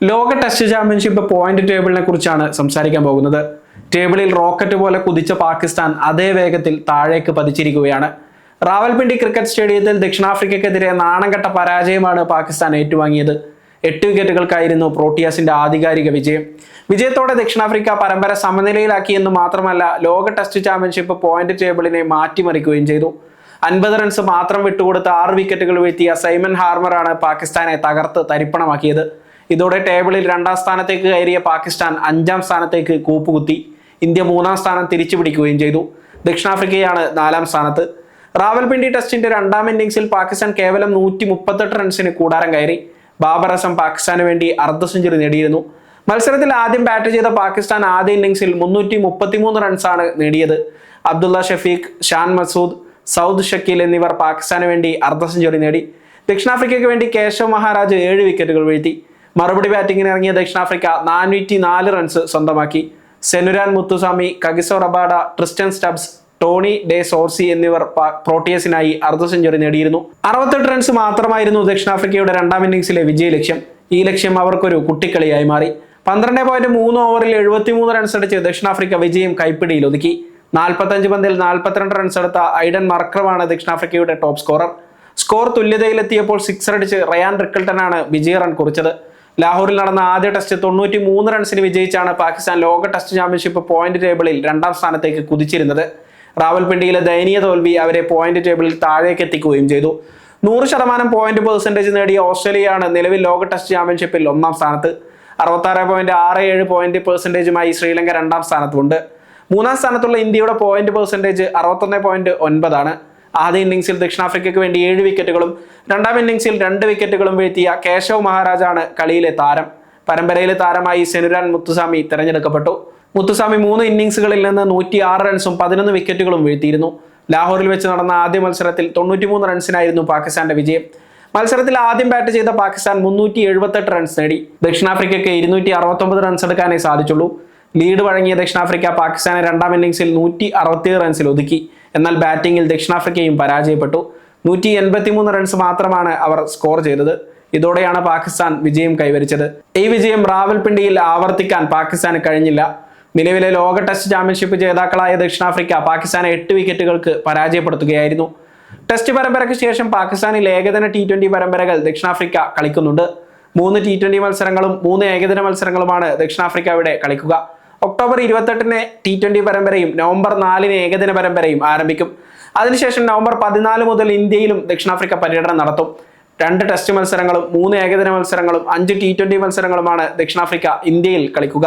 ലോക test championship point ടേബിളിനെ കുറിച്ചാണ് സംസാരിക്കാൻ പോകുന്നത്. ടേബിളിൽ റോക്കറ്റ് പോലെ കുതിച്ച പാകിസ്ഥാൻ അതേ വേഗത്തിൽ താഴേക്ക് പതിച്ചിരിക്കുകയാണ്. റാവൽപിണ്ടി ക്രിക്കറ്റ് സ്റ്റേഡിയത്തിൽ ദക്ഷിണാഫ്രിക്കയ്ക്കെതിരെ നാണംകെട്ട പരാജയമാണ് പാകിസ്ഥാൻ ഏറ്റുവാങ്ങിയത്. എട്ട് വിക്കറ്റുകൾക്കായിരുന്നു പ്രോട്ടിയാസിന്റെ ആധികാരിക വിജയം. വിജയത്തോടെ ദക്ഷിണാഫ്രിക്ക പരമ്പര സമനിലയിലാക്കിയെന്ന് മാത്രമല്ല ലോക ടെസ്റ്റ് ചാമ്പ്യൻഷിപ്പ് പോയിന്റ് ടേബിളിനെ മാറ്റിമറിക്കുകയും ചെയ്തു. അൻപത് റൺസ് മാത്രം വിട്ടുകൊടുത്ത് ആറ് വിക്കറ്റുകൾ വീഴ്ത്തിയ സൈമൻ ഹാർമറാണ് പാകിസ്ഥാനെ തകർത്ത് തരിപ്പണമാക്കിയത്. ഇതോടെ ടേബിളിൽ രണ്ടാം സ്ഥാനത്തേക്ക് കയറിയ പാകിസ്ഥാൻ അഞ്ചാം സ്ഥാനത്തേക്ക് കൂപ്പുകുത്തി ഇന്ത്യ മൂന്നാം സ്ഥാനം തിരിച്ചു പിടിക്കുകയും ചെയ്തു. ദക്ഷിണാഫ്രിക്കയാണ് നാലാം സ്ഥാനത്ത്. റാവൽപിണ്ടി ടെസ്റ്റിന്റെ രണ്ടാം ഇന്നിംഗ്സിൽ പാകിസ്ഥാൻ കേവലം നൂറ്റി മുപ്പത്തെട്ട് റൺസിന് കൂടാരം കയറി. ബാബർ അസം പാകിസ്ഥാന് വേണ്ടി അർദ്ധ സെഞ്ചുറി നേടിയിരുന്നു. മത്സരത്തിൽ ആദ്യം ബാറ്റ് ചെയ്ത പാകിസ്ഥാൻ ആദ്യ ഇന്നിംഗ്സിൽ മുന്നൂറ്റി മുപ്പത്തിമൂന്ന് റൺസാണ് നേടിയത്. അബ്ദുള്ള ഷഫീഖ് ഷാൻ മസൂദ് സൗദ് ഷക്കീൽ എന്നിവർ പാകിസ്ഥാന് വേണ്ടി അർദ്ധ സെഞ്ചുറി നേടി. ദക്ഷിണാഫ്രിക്കയ്ക്ക് വേണ്ടി കേശവ് മഹാരാജ് ഏഴ് വിക്കറ്റുകൾ വീഴ്ത്തി. മറുപടി ബാറ്റിങ്ങിന് ഇറങ്ങിയ ദക്ഷിണാഫ്രിക്ക നാനൂറ്റി നാല് റൺസ് സ്വന്തമാക്കി. Senuran Muthusamy Kagiso Rabada Tristan Stubbs Tony de Zorzi എന്നിവർ പ്രോട്ടിയസിനായി അർദ്ധ സെഞ്ചുറി നേടിയിരുന്നു. അറുപത്തെട്ട് റൺസ് മാത്രമായിരുന്നു ദക്ഷിണാഫ്രിക്കയുടെ രണ്ടാം ഇന്നിംഗ്സിലെ വിജയ ലക്ഷ്യം. ഈ ലക്ഷ്യം അവർക്കൊരു കുട്ടിക്കളിയായി മാറി. പന്ത്രണ്ട് പോയിന്റ് മൂന്ന് ഓവറിൽ എഴുപത്തിമൂന്ന് റൺസ് അടിച്ച് ദക്ഷിണാഫ്രിക്ക വിജയം കൈപ്പിടിയിൽ ഒതുക്കി. നാൽപ്പത്തഞ്ച് പന്തിൽ നാൽപ്പത്തിരണ്ട് റൺസ് എടുത്ത ഐഡൻ മർക്രമാണ് ദക്ഷിണാഫ്രിക്കയുടെ ടോപ്പ് സ്കോറർ സ്കോർ തുല്യതയിലെത്തിയപ്പോൾ സിക്സർ അടിച്ച് റയാൻ റിക്കിൾട്ടനാണ് വിജയ റൺ കുറിച്ചത്. ലാഹോറിൽ നടന്ന ആദ്യ ടെസ്റ്റ് തൊണ്ണൂറ്റി മൂന്ന് റൺസിന് വിജയിച്ചാണ് പാകിസ്ഥാൻ ലോക ടെസ്റ്റ് ചാമ്പ്യൻഷിപ്പ് പോയിന്റ് ടേബിളിൽ രണ്ടാം സ്ഥാനത്തേക്ക് കുതിച്ചിരുന്നത്. റാവൽപിണ്ടിയിലെ ദയനീയ തോൽവി അവരെ പോയിന്റ് ടേബിളിൽ താഴേക്ക് എത്തിക്കുകയും ചെയ്തു. നൂറ് ശതമാനം പോയിന്റ് പെർസെന്റേജ് നേടിയ ഓസ്ട്രേലിയയാണ് നിലവിൽ ലോക ടെസ്റ്റ് ചാമ്പ്യൻഷിപ്പിൽ ഒന്നാം സ്ഥാനത്ത്. അറുപത്താറ് പോയിന്റ് ആറ് ഏഴ് പോയിന്റ് പെർസെന്റേജുമായി ശ്രീലങ്ക രണ്ടാം സ്ഥാനത്തുണ്ട്. മൂന്നാം സ്ഥാനത്തുള്ള ഇന്ത്യയുടെ പോയിന്റ് പെർസെന്റേജ് അറുപത്തൊന്ന് പോയിന്റ് ഒൻപതാണ്. ആദ്യ ഇന്നിംഗ്സിൽ ദക്ഷിണാഫ്രിക്കയ്ക്ക് വേണ്ടി ഏഴ് വിക്കറ്റുകളും രണ്ടാം ഇന്നിംഗ്സിൽ രണ്ട് വിക്കറ്റുകളും വീഴ്ത്തിയ കേശവ് മഹാരാജാണ് കളിയിലെ താരം. പരമ്പരയിലെ താരമായി സെനുരാൻ മുത്തുസ്വാമി തിരഞ്ഞെടുക്കപ്പെട്ടു. മുത്തുസ്വാമി മൂന്ന് ഇന്നിംഗ്സുകളിൽ നിന്ന് നൂറ്റി ആറ് റൺസും പതിനൊന്ന് വിക്കറ്റുകളും വീഴ്ത്തിയിരുന്നു. ലാഹോറിൽ വെച്ച് നടന്ന ആദ്യ മത്സരത്തിൽ തൊണ്ണൂറ്റിമൂന്ന് റൺസിനായിരുന്നു പാകിസ്ഥാന്റെ വിജയം. മത്സരത്തിൽ ആദ്യം ബാറ്റ് ചെയ്ത പാകിസ്ഥാൻ മുന്നൂറ്റി എഴുപത്തെട്ട് റൺസ് നേടി. ദക്ഷിണാഫ്രിക്കയ്ക്ക് ഇരുന്നൂറ്റി അറുപത്തൊമ്പത് റൺസ് എടുക്കാനേ സാധിച്ചുള്ളൂ. ലീഡ് വഴങ്ങിയ ദക്ഷിണാഫ്രിക്ക പാകിസ്ഥാനെ രണ്ടാം ഇന്നിംഗ്സിൽ നൂറ്റി അറുപത്തിയേഴ് റൺസിൽ ഒതുക്കി. എന്നാൽ ബാറ്റിംഗിൽ ദക്ഷിണാഫ്രിക്കയും പരാജയപ്പെട്ടു. നൂറ്റി എൺപത്തിമൂന്ന് റൺസ് മാത്രമാണ് അവർ സ്കോർ ചെയ്തത്. ഇതോടെയാണ് പാകിസ്ഥാൻ വിജയം കൈവരിച്ചത്. ഈ വിജയം റാവൽപിണ്ടിയിൽ ആവർത്തിക്കാൻ പാകിസ്ഥാന് കഴിഞ്ഞില്ല. നിലവിലെ ലോക ടെസ്റ്റ് ചാമ്പ്യൻഷിപ്പ് ജേതാക്കളായ ദക്ഷിണാഫ്രിക്ക പാകിസ്ഥാനെ എട്ട് വിക്കറ്റുകൾക്ക് പരാജയപ്പെടുത്തുകയായിരുന്നു. ടെസ്റ്റ് പരമ്പരയ്ക്ക് ശേഷം പാകിസ്ഥാനിൽ ഏകദിന ടി ട്വന്റി പരമ്പരകൾ ദക്ഷിണാഫ്രിക്ക കളിക്കുന്നുണ്ട്. മൂന്ന് ടി ട്വന്റി മത്സരങ്ങളും മൂന്ന് ഏകദിന മത്സരങ്ങളുമാണ് ദക്ഷിണാഫ്രിക്ക ഇവിടെ കളിക്കുക. ഒക്ടോബർ ഇരുപത്തെട്ടിന് ടി ട്വന്റി പരമ്പരയും നവംബർ നാലിന് ഏകദിന പരമ്പരയും ആരംഭിക്കും. അതിനുശേഷം നവംബർ പതിനാല് മുതൽ ഇന്ത്യയിലും ദക്ഷിണാഫ്രിക്ക പര്യടനം നടത്തും. രണ്ട് ടെസ്റ്റ് മത്സരങ്ങളും മൂന്ന് ഏകദിന മത്സരങ്ങളും അഞ്ച് ടി ട്വന്റി മത്സരങ്ങളുമാണ് ദക്ഷിണാഫ്രിക്ക ഇന്ത്യയിൽ കളിക്കുക.